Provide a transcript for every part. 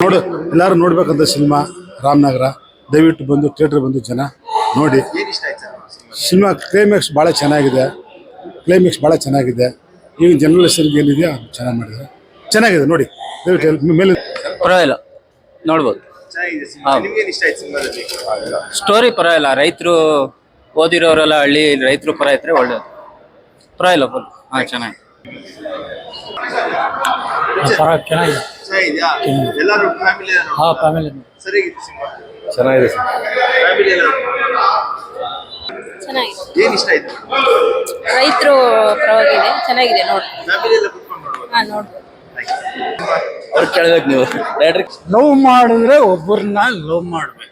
ನೋಡು ಎಲ್ಲರೂ ನೋಡ್ಬೇಕಂತ ಸಿನಿಮಾ ರಾಮನಗರ. ದಯವಿಟ್ಟು ಬಂದು ಥಿಯೇಟ್ರ್ ಬಂದು ಜನ ನೋಡಿ. ಸಿನಿಮಾ ಕ್ಲೈಮ್ಯಾಕ್ಸ್ ಭಾಳ ಚೆನ್ನಾಗಿದೆ. ಕ್ಲೈಮ್ಯಾಕ್ಸ್ ಭಾಳ ಚೆನ್ನಾಗಿದೆ. ಈಗ ಜನರಲ್ ಏನಿದೆಯೋ ಏನಿದೆಯಾ ಚೆನ್ನಾಗಿ ಮಾಡಿದೆ ಚೆನ್ನಾಗಿದೆ ನೋಡಿ. ದಯವಿಟ್ಟು ಮೇಲೆ ಪರವಾಗಿಲ್ಲ. ನೋಡ್ಬೋದು. ಚೆನ್ನಾಗಿದೆ ಸಿನಿಮಾ ನಿಮ್ಗೆ ಇಷ್ಟ ಆಯ್ತು ಸಿನಿಮಾದಲ್ಲಿ ಸ್ಟೋರಿ ಪರವಾಗಿಲ್ಲ. ರೈತರು ಓದಿರೋರೆಲ್ಲ ಹಳ್ಳಿ ರೈತರು ಪರ ಇದ್ರೆ ಒಳ್ಳೇದು. ಪರವಾಗಿಲ್ಲ ಫುಲ್ ಹಾಂ ಚೆನ್ನಾಗಿ ಚೆನ್ನಾಗಿದೆ. ಚೆನ್ನಾಗಿದ್ಯಾ ಎಲ್ಲರೂ ಫ್ಯಾಮಿಲಿ ಹಾ ಫ್ಯಾಮಿಲಿ ಸಿನಿಮಾ ಚೆನ್ನಾಗಿದೆ ಫ್ಯಾಮಿಲಿ ಎಲ್ಲ? ಚೆನ್ನಾಗಿದೆ. ಏನ್ ಇಷ್ಟ ಆಯ್ತು? ರೈತರು ಪರವಾಗಿದೆ ಚೆನ್ನಾಗಿದೆ ನೋಡಿ. ಫ್ಯಾಮಿಲಿ ಎಲ್ಲ ಕುತ್ಕೊಂಡು ನೋಡ್ಬೋದು ಹಾ ನೋಡ್ಬೋದು ಅವ್ರು ಕೇಳ್ಬೇಕು ನೀವು. ಲವ್ ಮಾಡಿದ್ರೆ ಒಬ್ಬರನ್ನ ಲವ್ ಮಾಡ್ಬೇಕು.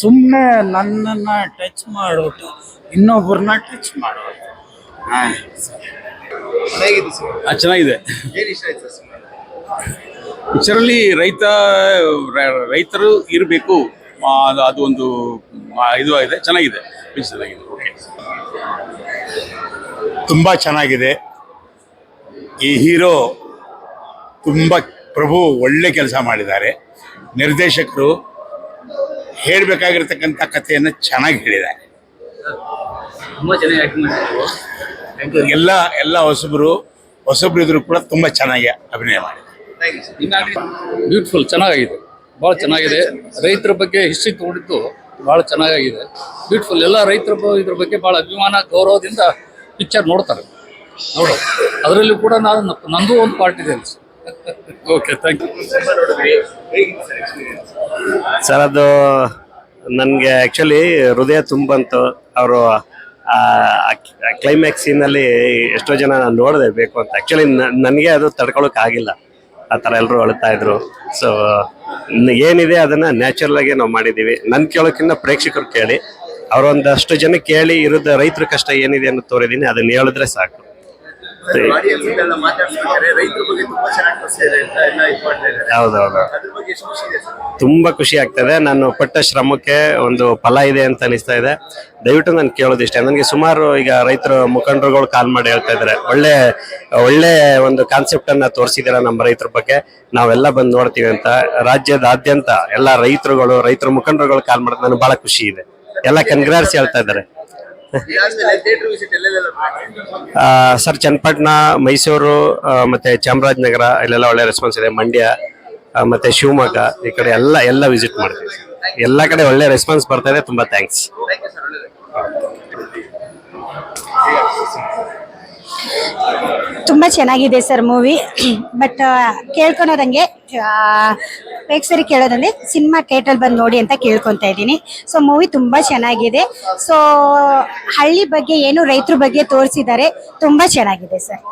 ಸುಮ್ಮನೆ ನನ್ನನ್ನ ಟಚ್ ಮಾಡ್ಬಿಟ್ಟು ಇನ್ನೊಬ್ಬರನ್ನ ಟಚ್ ಮಾಡ್ಬೇಕು ಚೆನ್ನಾಗಿತ್ತು ಸಿನಿಮಾ. ಚೆನ್ನಾಗಿದೆ. ಏನು ಇಷ್ಟ ಆಯ್ತು ಸರ್ ಪಿಕ್ಚರಲ್ಲಿ ರೈತ ರ- ರೈತರು ಇರಬೇಕು. ಅದು ಒಂದು ಇದು ಆಗಿದೆ ಚೆನ್ನಾಗಿದೆ. ಪಿಕ್ಚರ್ ಚೆನ್ನಾಗಿದೆ. ಓಕೆ ತುಂಬ ಚೆನ್ನಾಗಿದೆ. ಈ ಹೀರೋ ತುಂಬ ಪ್ರಭು ಒಳ್ಳೆ ಕೆಲಸ ಮಾಡಿದ್ದಾರೆ. ನಿರ್ದೇಶಕರು ಹೇಳಬೇಕಾಗಿರ್ತಕ್ಕಂಥ ಕಥೆಯನ್ನು ಚೆನ್ನಾಗಿ ಹೇಳಿದ್ದಾರೆ. ಎಲ್ಲ ಎಲ್ಲ ಹೊಸಬರು ಹೊಸಬ್ರು ಇದ್ರು ಕೂಡ ತುಂಬ ಚೆನ್ನಾಗಿ ಅಭಿನಯ ಮಾಡಿದ್ದಾರೆ. ಬ್ಯೂಟಿಫುಲ್ ಚೆನ್ನಾಗಿದೆ ಭಾಳ ಚೆನ್ನಾಗಿದೆ. ರೈತರ ಬಗ್ಗೆ ಹಿಸ್ಟ್ರಿ ತಗೊಂಡಿದ್ದು ಭಾಳ ಚೆನ್ನಾಗಿದೆ ಬ್ಯೂಟಿಫುಲ್ ಎಲ್ಲ ರೈತರ ಇದ್ರ ಬಗ್ಗೆ ಭಾಳ ಅಭಿಮಾನ ಗೌರವದಿಂದ ಪಿಕ್ಚರ್ ನೋಡ್ತಾರೆ. ನೋಡು. ಅದರಲ್ಲೂ ಕೂಡ ನಾನು ನಂದು ಒಂದು ಪಾರ್ಟ್ ಇದೆ ಓಕೆ ಥ್ಯಾಂಕ್ ಯು ಸರ್ ಅದು ನನಗೆ ಆ್ಯಕ್ಚುಲಿ ಹೃದಯ ತುಂಬಂತು. ಅವರು ಕ್ಲೈಮ್ಯಾಕ್ಸ್ ಸೀನಲ್ಲಿ ಎಷ್ಟೋ ಜನ ನಾನು ನೋಡಿದೆ ಬೇಕು ಅಂತ. ಆ್ಯಕ್ಚುಲಿ ನನಗೆ ಅದು ತಡ್ಕೊಳಕ್ ಆಗಿಲ್ಲ ಆ ಥರ ಎಲ್ಲರೂ ಅಳ್ತಾ ಇದ್ರು. ಸೊ ಏನಿದೆ ಅದನ್ನ ನ್ಯಾಚುರಲ್ ಆಗಿ ನಾವು ಮಾಡಿದ್ದೀವಿ. ನನ್ನ ಕೇಳೋಕ್ಕಿಂತ ಪ್ರೇಕ್ಷಕರು ಕೇಳಿ. ಅವರೊಂದಷ್ಟು ಜನ ಕೇಳಿ ಇರೋದ ರೈತರ ಕಷ್ಟ ಏನಿದೆ ಅನ್ನೋ ತೋರಿದ್ದೀನಿ ಅದನ್ನ ಹೇಳಿದ್ರೆ ಸಾಕು. ಹೌದೌದು. ತುಂಬಾ ಖುಷಿ ಆಗ್ತದೆ ನಾನು ಪಟ್ಟ ಶ್ರಮಕ್ಕೆ ಒಂದು ಫಲ ಇದೆ ಅಂತ ಅನಿಸ್ತಾ ಇದೆ. ದಯವಿಟ್ಟು ನಾನು ಕೇಳೋದು ಇಷ್ಟೇ ನನಗೆ ಸುಮಾರು ಈಗ ರೈತರ ಮುಖಂಡರುಗಳು ಕಾಲ್ ಮಾಡಿ ಹೇಳ್ತಾ ಇದ್ದಾರೆ. ಒಳ್ಳೆ ಒಳ್ಳೆ ಒಂದು ಕಾನ್ಸೆಪ್ಟ್ ಅನ್ನ ತೋರಿಸಿದ್ದೀರಾ ನಮ್ಮ ರೈತರ ಬಗ್ಗೆ? ನಾವೆಲ್ಲ ಬಂದು ನೋಡ್ತೀವಿ ಅಂತ. ರಾಜ್ಯದಾದ್ಯಂತ ಎಲ್ಲ ರೈತರುಗಳು ರೈತರ ಮುಖಂಡರುಗಳು ಕಾಲ್ ಮಾಡಿದ್ರೆ ನನಗೆ ಬಹಳ ಖುಷಿ ಇದೆ. ಎಲ್ಲ ಕನ್ಗ್ರಾಟ್ಸ್ ಹೇಳ್ತಾ ಇದ್ದಾರೆ. ಸರ್ ಚನ್ನಪಟ್ಟಣ ಮೈಸೂರು ಮತ್ತೆ ಚಾಮರಾಜನಗರ ಇಲ್ಲೆಲ್ಲ ಒಳ್ಳೆ ರೆಸ್ಪಾನ್ಸ್ ಇದೆ. ಮಂಡ್ಯ ಮತ್ತೆ ಶಿವಮೊಗ್ಗ ಈ ಕಡೆ ಎಲ್ಲ ಎಲ್ಲ ವಿಸಿಟ್ ಮಾಡ್ತೀವಿ ಎಲ್ಲ ಕಡೆ ಒಳ್ಳೆ ರೆಸ್ಪಾನ್ಸ್ ಬರ್ತಾ ಇದೆ. ತುಂಬಾ ಥ್ಯಾಂಕ್ಸ್ ಥ್ಯಾಂಕ್ ಯು ಸರ್ ಒಳ್ಳೆಯದು ತುಂಬ ಚೆನ್ನಾಗಿದೆ ಸರ್ ಮೂವಿ ಬಟ್ ಕೇಳ್ಕೊಳೋದಂಗೆ ಪ್ರೇಕ್ಷಕರಿಗೆ ಕೇಳೋದಂದ್ರೆ ಸಿನಿಮಾ ಥಿಯೇಟರ್ ಬಂದು ನೋಡಿ ಅಂತ ಕೇಳ್ಕೊತಾ ಇದ್ದೀನಿ. ಸೊ ಮೂವಿ ತುಂಬಾ ಚೆನ್ನಾಗಿದೆ. ಸೊ ಹಳ್ಳಿ ಬಗ್ಗೆ ಏನು ರೈತರ ಬಗ್ಗೆ ತೋರಿಸಿದ್ದಾರೆ, ತುಂಬಾ ಚೆನ್ನಾಗಿದೆ ಸರ್.